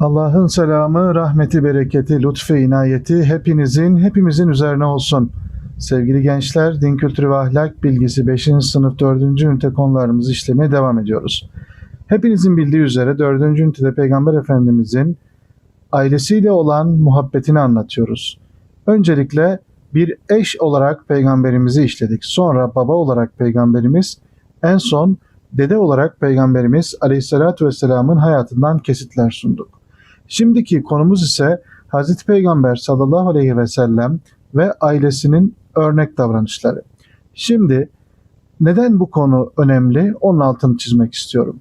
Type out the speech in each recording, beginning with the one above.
Allah'ın selamı, rahmeti, bereketi, lütfu, inayeti hepinizin, hepimizin üzerine olsun. Sevgili gençler, din kültürü ve ahlak bilgisi 5. sınıf 4. ünite konularımızı işlemeye devam ediyoruz. Hepinizin bildiği üzere 4. ünitede Peygamber Efendimizin ailesiyle olan muhabbetini anlatıyoruz. Öncelikle bir eş olarak peygamberimizi işledik. Sonra baba olarak peygamberimiz, en son dede olarak peygamberimiz Aleyhisselatü Vesselam'ın hayatından kesitler sunduk. Şimdiki konumuz ise Hazreti Peygamber sallallahu aleyhi ve sellem ve ailesinin örnek davranışları. Şimdi neden bu konu önemli? Onun altını çizmek istiyorum.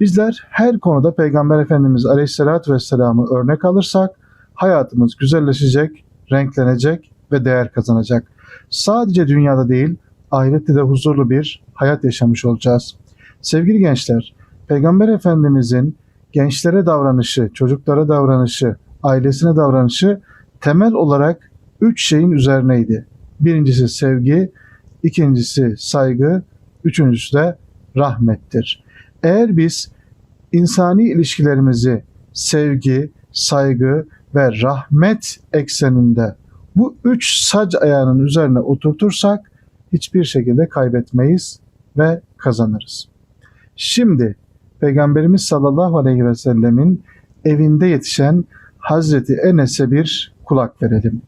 Bizler her konuda Peygamber Efendimiz Aleyhisselatü Vesselam'ı örnek alırsak hayatımız güzelleşecek, renklenecek ve değer kazanacak. Sadece dünyada değil, ahirette de huzurlu bir hayat yaşamış olacağız. Sevgili gençler, Peygamber Efendimizin gençlere davranışı, çocuklara davranışı, ailesine davranışı temel olarak üç şeyin üzerineydi. Birincisi sevgi, ikincisi saygı, üçüncüsü de rahmettir. Eğer biz insani ilişkilerimizi sevgi, saygı ve rahmet ekseninde bu üç sac ayağının üzerine oturtursak hiçbir şekilde kaybetmeyiz ve kazanırız. Şimdi Peygamberimiz sallallahu aleyhi ve sellemin evinde yetişen Hazreti Enes'e bir kulak verelim.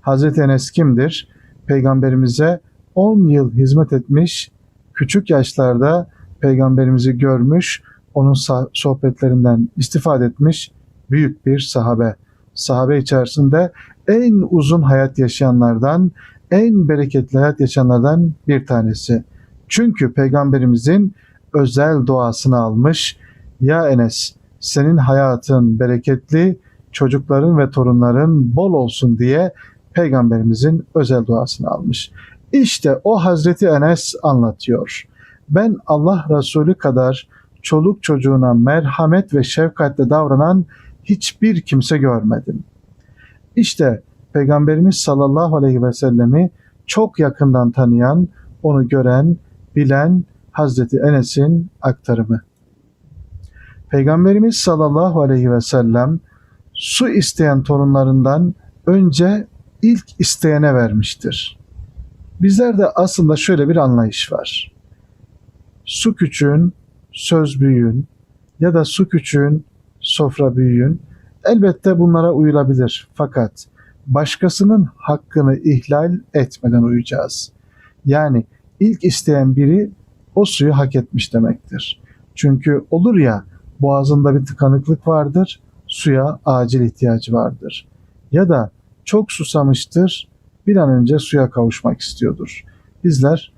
Hazreti Enes kimdir? Peygamberimize 10 yıl hizmet etmiş, küçük yaşlarda peygamberimizi görmüş, onun sohbetlerinden istifade etmiş büyük bir sahabe. Sahabe içerisinde en uzun hayat yaşayanlardan, en bereketli hayat yaşayanlardan bir tanesi. Çünkü peygamberimizin özel duasını almış. Ya Enes senin hayatın bereketli, çocukların ve torunların bol olsun diye peygamberimizin özel duasını almış. İşte o Hazreti Enes anlatıyor. Ben Allah Resulü kadar çoluk çocuğuna merhamet ve şefkatle davranan hiçbir kimse görmedim. İşte Peygamberimiz sallallahu aleyhi ve sellemi çok yakından tanıyan, onu gören, bilen Hazreti Enes'in aktarımı. Peygamberimiz sallallahu aleyhi ve sellem su isteyen torunlarından önce ilk isteyene vermiştir. Bizlerde aslında şöyle bir anlayış var. Su küçüğün, söz büyüğün ya da su küçüğün, sofra büyüğün. Elbette bunlara uyulabilir fakat başkasının hakkını ihlal etmeden uyacağız. Yani ilk isteyen biri o suyu hak etmiş demektir. Çünkü olur ya boğazında bir tıkanıklık vardır, suya acil ihtiyacı vardır. Ya da çok susamıştır, bir an önce suya kavuşmak istiyordur. Bizler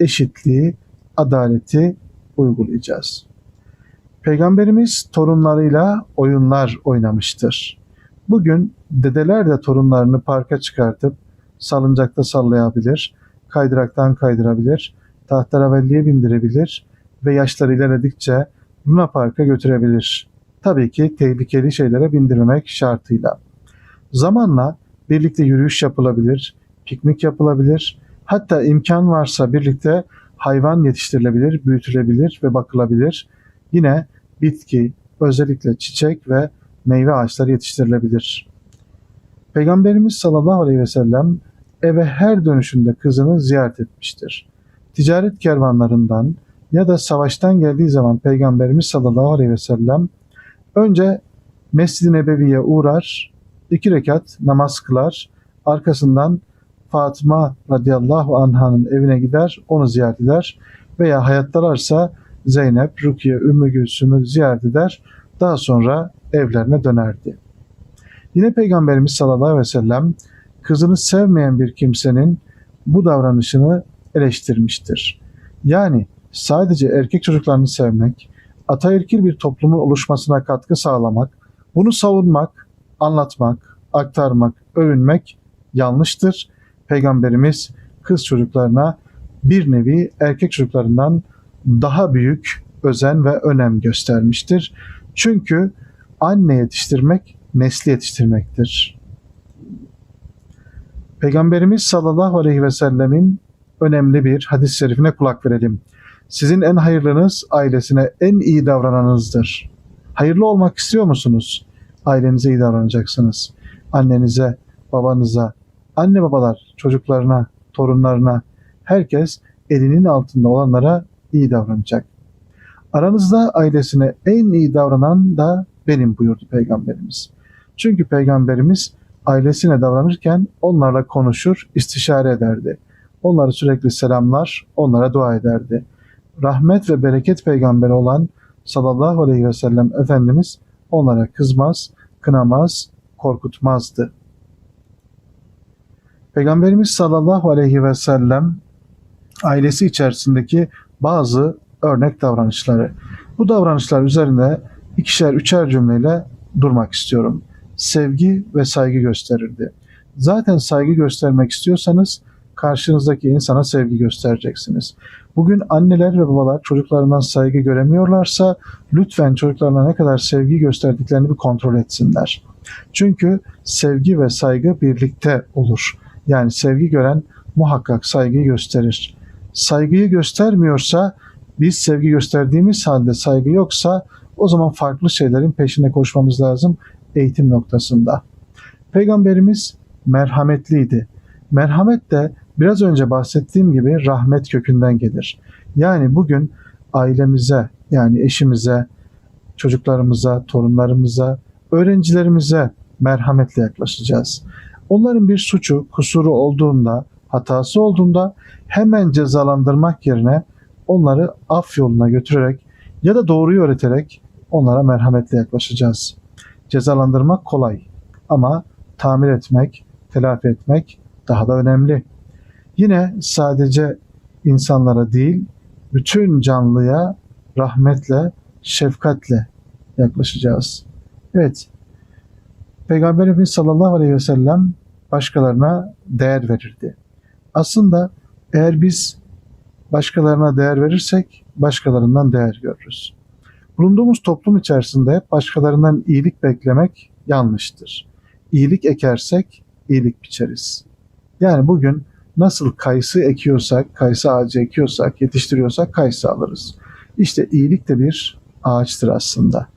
eşitliği, adaleti uygulayacağız. Peygamberimiz torunlarıyla oyunlar oynamıştır. Bugün dedeler de torunlarını parka çıkartıp salıncakta sallayabilir, kaydıraktan kaydırabilir, tahterevalliye bindirebilir ve yaşları ilerledikçe Luna Park'a götürebilir. Tabii ki tehlikeli şeylere bindirmek şartıyla. Zamanla birlikte yürüyüş yapılabilir, piknik yapılabilir, hatta imkan varsa birlikte hayvan yetiştirilebilir, büyütülebilir ve bakılabilir. Yine bitki, özellikle çiçek ve meyve ağaçları yetiştirilebilir. Peygamberimiz sallallahu aleyhi ve sellem eve her dönüşünde kızını ziyaret etmiştir. Ticaret kervanlarından ya da savaştan geldiği zaman Peygamberimiz sallallahu aleyhi ve sellem önce Mescid-i Nebevi'ye uğrar, iki rekat namaz kılar, arkasından Fatıma radıyallahu anhanın evine gider, onu ziyaret eder veya hayattalarsa Zeynep, Rukiye, Ümmü Gülsüm'ü ziyaret eder, daha sonra evlerine dönerdi. Yine Peygamberimiz sallallahu aleyhi ve sellem kızını sevmeyen bir kimsenin bu davranışını eleştirmiştir. Yani sadece erkek çocuklarını sevmek, ataerkil bir toplumun oluşmasına katkı sağlamak, bunu savunmak, anlatmak, aktarmak, övünmek yanlıştır. Peygamberimiz kız çocuklarına bir nevi erkek çocuklarından daha büyük özen ve önem göstermiştir. Çünkü anne yetiştirmek nesli yetiştirmektir. Peygamberimiz sallallahu aleyhi ve sellemin önemli bir hadis-i şerifine kulak verelim. Sizin en hayırlınız ailesine en iyi davrananınızdır. Hayırlı olmak istiyor musunuz? Ailenize iyi davranacaksınız. Annenize, babanıza, anne babalar çocuklarına, torunlarına, herkes elinin altında olanlara iyi davranacak. Aranızda ailesine en iyi davranan da benim buyurdu Peygamberimiz. Çünkü Peygamberimiz ailesine davranırken onlarla konuşur, istişare ederdi. Onları sürekli selamlar, onlara dua ederdi. Rahmet ve bereket peygamberi olan sallallahu aleyhi ve sellem Efendimiz onlara kızmaz, kınamaz, korkutmazdı. Peygamberimiz sallallahu aleyhi ve sellem ailesi içerisindeki bazı örnek davranışları. Bu davranışlar üzerinde ikişer üçer cümleyle durmak istiyorum. Sevgi ve saygı gösterirdi. Zaten saygı göstermek istiyorsanız karşınızdaki insana sevgi göstereceksiniz. Bugün anneler ve babalar çocuklarından saygı göremiyorlarsa lütfen çocuklarına ne kadar sevgi gösterdiklerini bir kontrol etsinler. Çünkü sevgi ve saygı birlikte olur. Yani sevgi gören muhakkak saygıyı gösterir. Saygıyı göstermiyorsa biz sevgi gösterdiğimiz halde saygı yoksa o zaman farklı şeylerin peşine koşmamız lazım eğitim noktasında. Peygamberimiz merhametliydi. Merhamet de biraz önce bahsettiğim gibi rahmet kökünden gelir. Yani bugün ailemize yani eşimize, çocuklarımıza, torunlarımıza, öğrencilerimize merhametle yaklaşacağız. Onların bir suçu, kusuru olduğunda, hatası olduğunda hemen cezalandırmak yerine onları af yoluna götürerek ya da doğruyu öğreterek onlara merhametle yaklaşacağız. Cezalandırmak kolay ama tamir etmek, telafi etmek daha da önemli. Yine sadece insanlara değil, bütün canlıya rahmetle, şefkatle yaklaşacağız. Evet, Peygamberimiz sallallahu aleyhi ve sellem başkalarına değer verirdi. Aslında eğer biz başkalarına değer verirsek başkalarından değer görürüz. Bulunduğumuz toplum içerisinde hep başkalarından iyilik beklemek yanlıştır. İyilik ekersek iyilik biçeriz. Yani bugün nasıl kayısı ekiyorsak, kayısı ağacı ekiyorsak, yetiştiriyorsak kayısı alırız. İşte iyilik de bir ağaçtır aslında.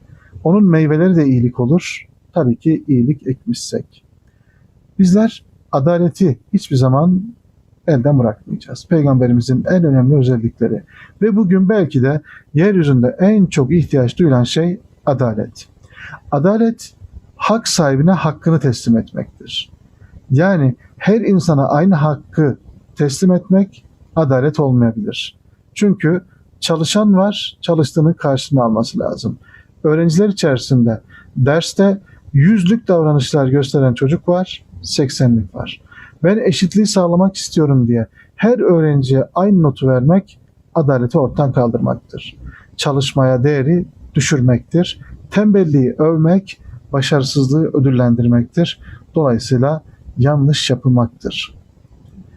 Onun meyveleri de iyilik olur. Tabii ki iyilik ekmişsek. Bizler adaleti hiçbir zaman elden bırakmayacağız. Peygamberimizin en önemli özellikleri. Ve bugün belki de yeryüzünde en çok ihtiyaç duyulan şey adalet. Adalet hak sahibine hakkını teslim etmektir. Yani her insana aynı hakkı teslim etmek adalet olmayabilir. Çünkü çalışan var, çalıştığını karşılığını alması lazım. Öğrenciler içerisinde derste yüzlük davranışlar gösteren çocuk var, 80'lik var. Ben eşitliği sağlamak istiyorum diye her öğrenciye aynı notu vermek adaleti ortadan kaldırmaktır. Çalışmaya değeri düşürmektir. Tembelliği övmek, başarısızlığı ödüllendirmektir. Dolayısıyla yanlış yapılmaktır.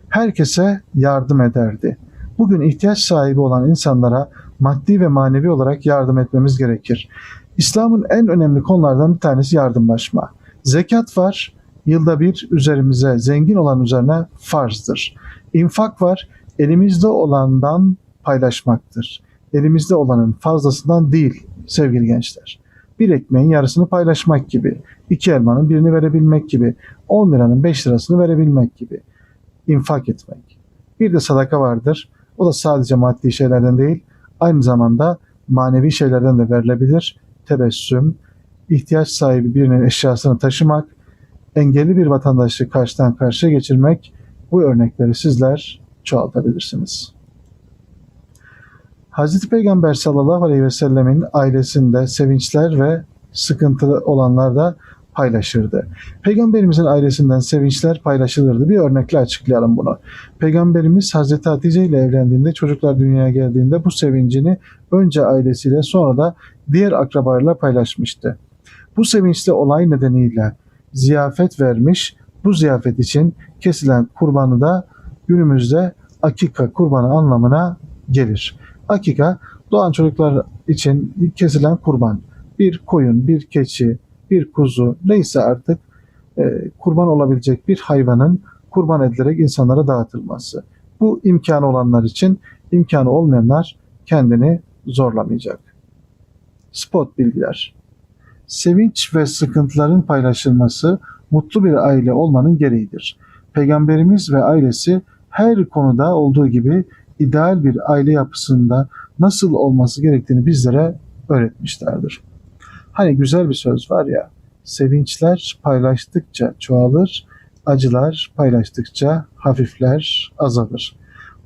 Herkese yardım ederdi. Bugün ihtiyaç sahibi olan insanlara maddi ve manevi olarak yardım etmemiz gerekir. İslam'ın en önemli konulardan bir tanesi yardımlaşma. Zekat var, yılda bir üzerimize, zengin olan üzerine farzdır. İnfak var, elimizde olandan paylaşmaktır. Elimizde olanın fazlasından değil sevgili gençler. Bir ekmeğin yarısını paylaşmak gibi, iki elmanın birini verebilmek gibi, 10 liranın 5 lirasını verebilmek gibi. infak etmek. Bir de sadaka vardır. O da sadece maddi şeylerden değil, aynı zamanda manevi şeylerden de verilebilir. Tebessüm, ihtiyaç sahibi birinin eşyasını taşımak, engelli bir vatandaşı karşıdan karşıya geçirmek bu örnekleri sizler çoğaltabilirsiniz. Hz. Peygamber sallallahu aleyhi ve sellemin ailesinde sevinçler ve sıkıntılı olanlar da paylaşırdı. Peygamberimizin ailesinden sevinçler paylaşılırdı. Bir örnekle açıklayalım bunu. Peygamberimiz Hazreti Hatice ile evlendiğinde çocuklar dünyaya geldiğinde bu sevincini önce ailesiyle sonra da diğer akrabalarla paylaşmıştı. Bu sevinçli olay nedeniyle ziyafet vermiş. Bu ziyafet için kesilen kurbanı da günümüzde akika kurbanı anlamına gelir. Akika doğan çocuklar için kesilen kurban. Bir koyun, bir keçi, bir kuzu neyse artık e, kurban olabilecek bir hayvanın kurban edilerek insanlara dağıtılması. Bu imkanı olanlar için imkanı olmayanlar kendini zorlamayacak. Spot bilgiler. Sevinç ve sıkıntıların paylaşılması mutlu bir aile olmanın gereğidir. Peygamberimiz ve ailesi her konuda olduğu gibi ideal bir aile yapısında nasıl olması gerektiğini bizlere öğretmişlerdir. Hani güzel bir söz var ya, sevinçler paylaştıkça çoğalır, acılar paylaştıkça hafifler, azalır.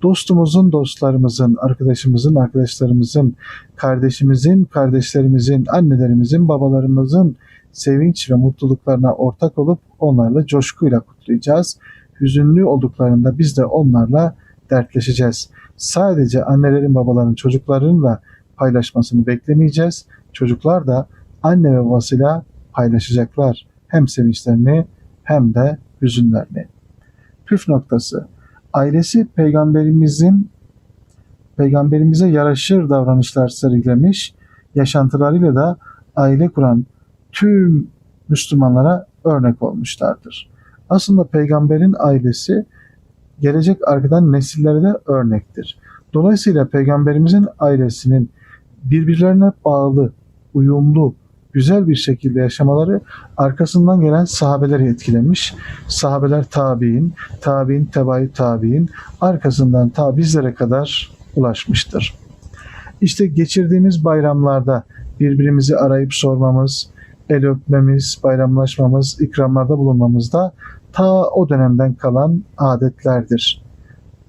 Dostumuzun, dostlarımızın, arkadaşımızın, arkadaşlarımızın, kardeşimizin, kardeşlerimizin, annelerimizin, babalarımızın sevinç ve mutluluklarına ortak olup onlarla coşkuyla kutlayacağız. Hüzünlü olduklarında biz de onlarla dertleşeceğiz. Sadece annelerin, babaların çocuklarıyla paylaşmasını beklemeyeceğiz. Çocuklar da anne ve babasıyla paylaşacaklar hem sevinçlerini hem de hüzünlerini. Püf noktası. Ailesi peygamberimizin peygamberimize yaraşır davranışlar sergilemiş, yaşantılarıyla da aile kuran tüm Müslümanlara örnek olmuşlardır. Aslında peygamberin ailesi gelecek arkadan nesillere de örnektir. Dolayısıyla peygamberimizin ailesinin birbirlerine bağlı, uyumlu, güzel bir şekilde yaşamaları arkasından gelen sahabeleri etkilemiş. Sahabeler tabi'in, tabi'in tebayi tabi'in arkasından ta bizlere kadar ulaşmıştır. İşte geçirdiğimiz bayramlarda birbirimizi arayıp sormamız, el öpmemiz, bayramlaşmamız, ikramlarda bulunmamız da ta o dönemden kalan adetlerdir.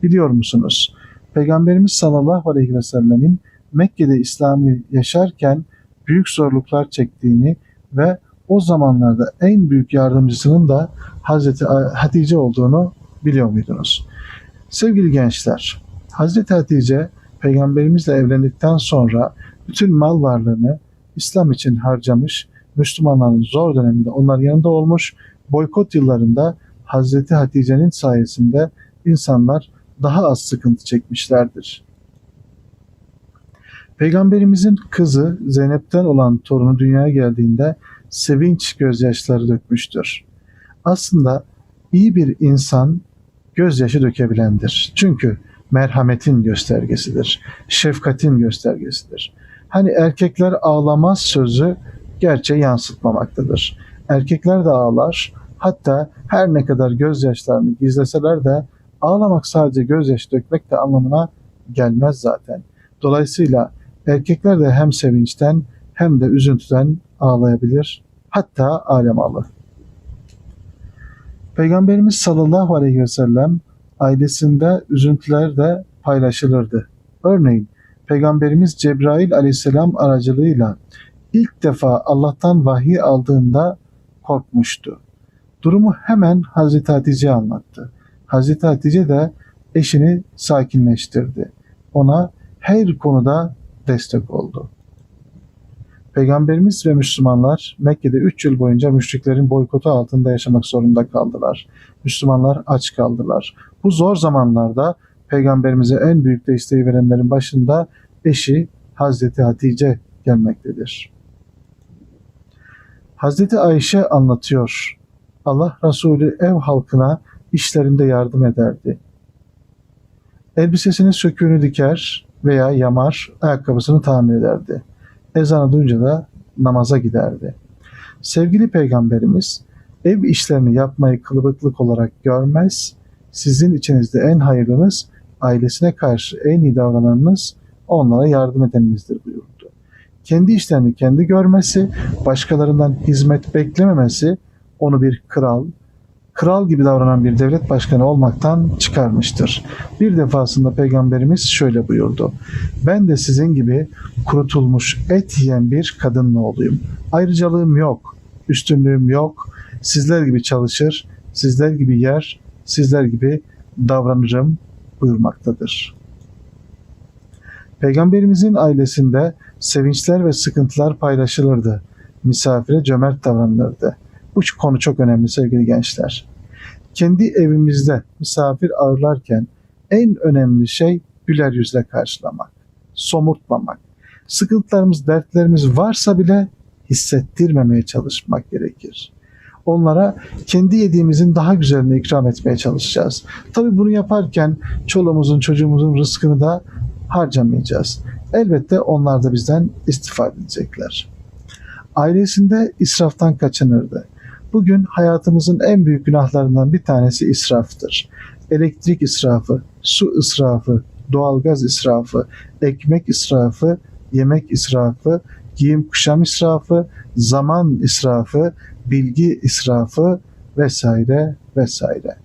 Biliyor musunuz? Peygamberimiz sallallahu aleyhi ve sellemin Mekke'de İslam'ı yaşarken büyük zorluklar çektiğini ve o zamanlarda en büyük yardımcısının da Hazreti Hatice olduğunu biliyor muydunuz? Sevgili gençler, Hazreti Hatice peygamberimizle evlendikten sonra bütün mal varlığını İslam için harcamış, Müslümanların zor döneminde onların yanında olmuş, boykot yıllarında Hazreti Hatice'nin sayesinde insanlar daha az sıkıntı çekmişlerdir. Peygamberimizin kızı Zeynep'ten olan torunu dünyaya geldiğinde sevinç gözyaşları dökmüştür. Aslında iyi bir insan gözyaşı dökebilendir. Çünkü merhametin göstergesidir. Şefkatin göstergesidir. Hani erkekler ağlamaz sözü gerçeği yansıtmamaktadır. Erkekler de ağlar. Hatta her ne kadar gözyaşlarını gizleseler de ağlamak sadece gözyaşı dökmek de anlamına gelmez zaten. Dolayısıyla erkekler de hem sevinçten hem de üzüntüden ağlayabilir. Hatta alemalı. Peygamberimiz sallallahu aleyhi ve sellem ailesinde üzüntüler de paylaşılırdı. Örneğin Peygamberimiz Cebrail aleyhisselam aracılığıyla ilk defa Allah'tan vahiy aldığında korkmuştu. Durumu hemen Hazreti Hatice anlattı. Hazreti Hatice de eşini sakinleştirdi. Ona her konuda destek oldu. Peygamberimiz ve Müslümanlar Mekke'de 3 yıl boyunca müşriklerin boykotu altında yaşamak zorunda kaldılar. Müslümanlar aç kaldılar. Bu zor zamanlarda Peygamberimize en büyük desteği verenlerin başında eşi Hazreti Hatice gelmektedir. Hazreti Ayşe anlatıyor. Allah Resulü ev halkına işlerinde yardım ederdi. Elbisesinin söküğünü diker veya yamar ayakkabısını tamir ederdi. Ezanı duyunca da namaza giderdi. Sevgili Peygamberimiz ev işlerini yapmayı kılıbıklık olarak görmez, sizin içinizde en hayırlınız, ailesine karşı en iyi davrananınız, onlara yardım edeninizdir buyurdu. Kendi işlerini kendi görmesi, başkalarından hizmet beklememesi onu bir kral, kral gibi davranan bir devlet başkanı olmaktan çıkarmıştır. Bir defasında peygamberimiz şöyle buyurdu. Ben de sizin gibi kurutulmuş et yiyen bir kadın oğluyum. Ayrıcalığım yok, üstünlüğüm yok. Sizler gibi çalışır, sizler gibi yer, sizler gibi davranırım buyurmaktadır. Peygamberimizin ailesinde sevinçler ve sıkıntılar paylaşılırdı. Misafire cömert davranılırdı. Bu konu çok önemli sevgili gençler. Kendi evimizde misafir ağırlarken en önemli şey güler yüzle karşılamak, somurtmamak. Sıkıntılarımız, dertlerimiz varsa bile hissettirmemeye çalışmak gerekir. Onlara kendi yediğimizin daha güzelini ikram etmeye çalışacağız. Tabii bunu yaparken çoluğumuzun, çocuğumuzun rızkını da harcamayacağız. Elbette onlar da bizden istifade edecekler. Ailesinde israftan kaçınırdı. Bugün hayatımızın en büyük günahlarından bir tanesi israftır. Elektrik israfı, su israfı, doğalgaz israfı, ekmek israfı, yemek israfı, giyim kuşam israfı, zaman israfı, bilgi israfı vesaire vesaire.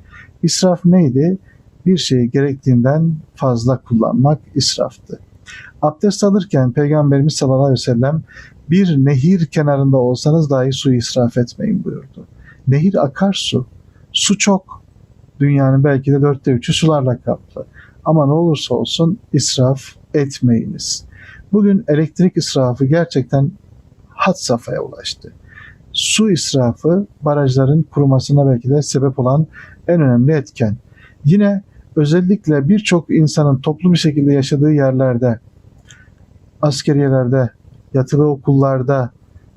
İsraf neydi? Bir şeyi gerektiğinden fazla kullanmak israftı. Abdest alırken Peygamberimiz sallallahu aleyhi ve sellem bir nehir kenarında olsanız dahi suyu israf etmeyin buyurdu. Nehir akarsu. Su çok. Dünyanın belki de dörtte üçü sularla kaplı. Ama ne olursa olsun israf etmeyiniz. Bugün elektrik israfı gerçekten had safhaya ulaştı. Su israfı barajların kurumasına belki de sebep olan en önemli etken. Yine özellikle birçok insanın toplu bir şekilde yaşadığı yerlerde, askeriyelerde, yatılı okullarda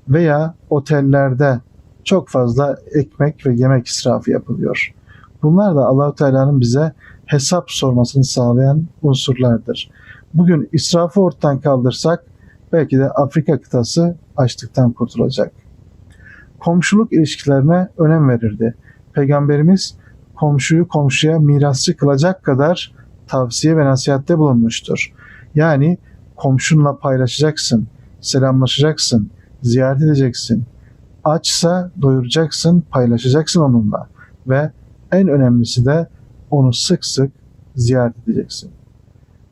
veya otellerde çok fazla ekmek ve yemek israfı yapılıyor. Bunlar da Allahu Teala'nın bize hesap sormasını sağlayan unsurlardır. Bugün israfı ortadan kaldırsak belki de Afrika kıtası açlıktan kurtulacak. Komşuluk ilişkilerine önem verirdi. Peygamberimiz komşuyu komşuya mirasçı kılacak kadar tavsiye ve nasihatte bulunmuştur. Yani komşunla paylaşacaksın, selamlaşacaksın, ziyaret edeceksin. Açsa doyuracaksın, paylaşacaksın onunla ve en önemlisi de onu sık sık ziyaret edeceksin.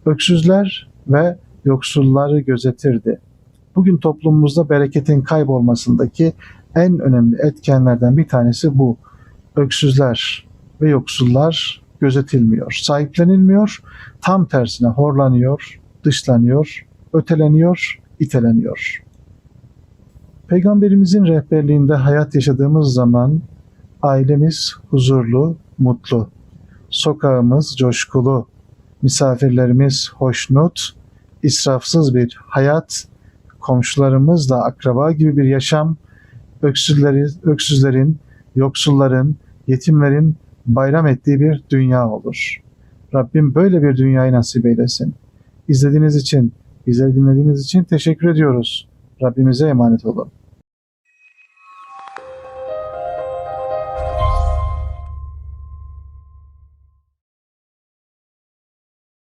Öksüzler ve yoksulları gözetirdi. Bugün toplumumuzda bereketin kaybolmasındaki en önemli etkenlerden bir tanesi bu. Öksüzler ve yoksullar gözetilmiyor, sahiplenilmiyor, tam tersine horlanıyor, dışlanıyor, öteleniyor, iteleniyor. Peygamberimizin rehberliğinde hayat yaşadığımız zaman ailemiz huzurlu, mutlu, sokağımız coşkulu, misafirlerimiz hoşnut, israfsız bir hayat, komşularımızla akraba gibi bir yaşam, öksüzlerin, öksüzlerin, yoksulların, yetimlerin bayram ettiği bir dünya olur. Rabbim böyle bir dünyayı nasip eylesin. İzlediğiniz için, bizleri dinlediğiniz için teşekkür ediyoruz. Rabbimize emanet olun.